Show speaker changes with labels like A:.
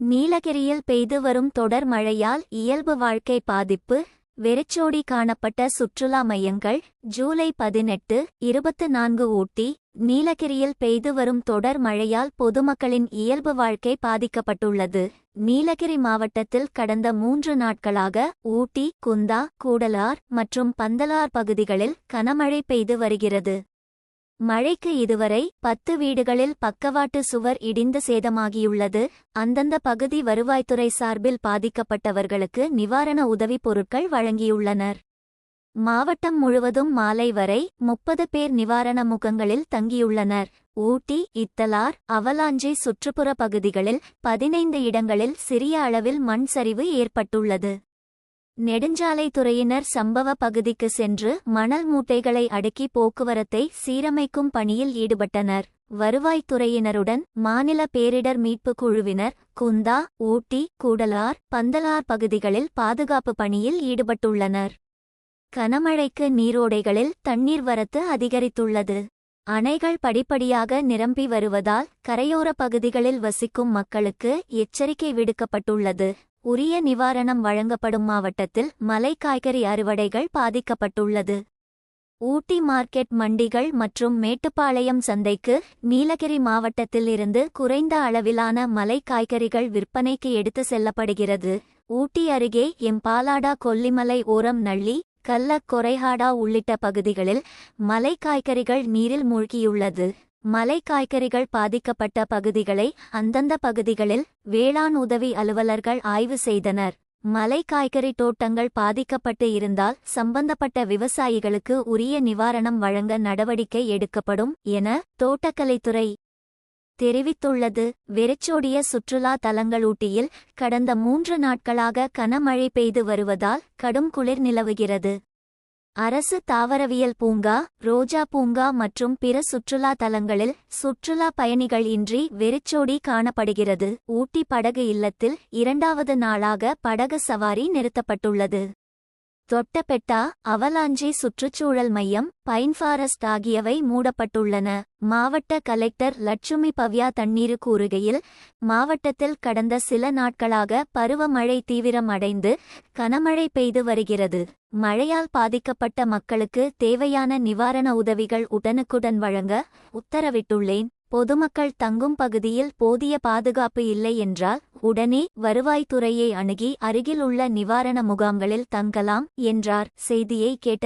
A: நீலகிரியில் பெய்து வரும் தொடர் மழையால் இயல்பு வாழ்க்கை பாதிப்பு வெறிச்சோடி காணப்பட்ட சுற்றுலா மையங்கள் ஜூலை பதினெட்டு இருபத்து நான்கு ஊட்டி நீலகிரியில் பெய்து வரும் தொடர் மழையால் பொதுமக்களின் இயல்பு வாழ்க்கை பாதிக்கப்பட்டுள்ளது. நீலகிரி மாவட்டத்தில் கடந்த மூன்று நாட்களாக ஊட்டி குந்தா கூடலார் மற்றும் பந்தலார் பகுதிகளில் கனமழை பெய்து வருகிறது. மழைக்கு இதுவரை பத்து வீடுகளில் பக்கவாட்டு சுவர் இடிந்து சேதமாகியுள்ளது. அந்தந்த பகுதி வருவாய்த்துறை சார்பில் பாதிக்கப்பட்டவர்களுக்கு நிவாரண உதவிப் பொருட்கள் வழங்கியுள்ளனர். மாவட்டம் முழுவதும் மாலை வரை முப்பது பேர் நிவாரண முகங்களில் தங்கியுள்ளனர். ஊட்டி இத்தலார் அவலாஞ்சி சுற்றுப்புற பகுதிகளில் பதினைந்து இடங்களில் சிறிய அளவில் மண் சரிவு ஏற்பட்டுள்ளது. நெடுஞ்சாலைத்துறையினர் சம்பவ பகுதிக்கு சென்று மணல் மூட்டைகளை அடுக்கி போக்குவரத்தை சீரமைக்கும் பணியில் ஈடுபட்டனர். வருவாய்த்துறையினருடன் மாநில பேரிடர் மீட்பு குழுவினர் குந்தா ஊட்டி கூடலார் பந்தலார் பகுதிகளில் பாதுகாப்பு பணியில் ஈடுபட்டுள்ளனர். கனமழைக்கு நீரோடைகளில் தண்ணீர் வரத்து அதிகரித்துள்ளது. அணைகள் படிப்படியாக நிரம்பி வருவதால் கரையோர பகுதிகளில் வசிக்கும் மக்களுக்கு எச்சரிக்கை விடுக்கப்பட்டுள்ளது. உரிய நிவாரணம் வழங்கப்படும் மாவட்டத்தில் மலை காய்கறி அறுவடைகள் பாதிக்கப்பட்டுள்ளது. ஊட்டி மார்க்கெட் மண்டிகள் மற்றும் மேட்டுப்பாளையம் சந்தைக்கு நீலகிரி மாவட்டத்தில் இருந்து குறைந்த அளவிலான மலை காய்கறிகள் விற்பனைக்கு எடுத்து செல்லப்படுகிறது. ஊட்டி அருகே எம்பாலாடா கொல்லிமலை ஓரம் நள்ளி கல்ல கொரைஹாடா உள்ளிட்ட பகுதிகளில் மலை காய்கறிகள் நீரில் மூழ்கியுள்ளது. மலை காய்கறிகள் பாதிக்கப்பட்ட பகுதிகளை அந்தந்த பகுதிகளில் வேளாண் உதவி அலுவலர்கள் ஆய்வு செய்தனர். மலை காய்கறி தோட்டங்கள் பாதிக்கப்பட்டு இருந்தால் சம்பந்தப்பட்ட விவசாயிகளுக்கு உரிய நிவாரணம் வழங்க நடவடிக்கை எடுக்கப்படும் என தோட்டக்கலைத்துறை தெரிவித்துள்ளது. வெறிச்சோடிய சுற்றுலா தலங்களூட்டியில் கடந்த மூன்று நாட்களாக கனமழை பெய்து வருவதால் கடும் குளிர் நிலவுகிறது. அரசு தாவரவியல் பூங்கா ரோஜா பூங்கா மற்றும் பிற சுற்றுலா தலங்களில் சுற்றுலா பயணிகள் இன்றி வெறிச்சோடி காணப்படுகிறது. ஊட்டி படகு இல்லத்தில் இரண்டாவது நாளாக படகு சவாரி நிறுத்தப்பட்டுள்ளது. தொட்டபெட்டா அவலாஞ்சி சுற்றுச்சூழல் மையம் பைன் ஃபாரஸ்ட் ஆகியவை மூடப்பட்டுள்ளன. மாவட்ட கலெக்டர் லட்சுமி பவ்யா தண்ணீரு கூறுகையில் மாவட்டத்தில் கடந்த சில நாட்களாக பருவமழை தீவிரம் அடைந்து கனமழை பெய்து வருகிறது. மழையால் பாதிக்கப்பட்ட மக்களுக்கு தேவையான நிவாரண உதவிகள் உடனுக்குடன் வழங்க உத்தரவிட்டுள்ளேன். பொதுமக்கள் தங்கும் பகுதியில் போதிய பாதுகாப்பு இல்லை என்றால் உடனே வருவாய்த்துறையை அணுகி அருகில் உள்ள நிவாரண முகாம்களில் தங்கலாம் என்றார் செய்தியை கேட்ட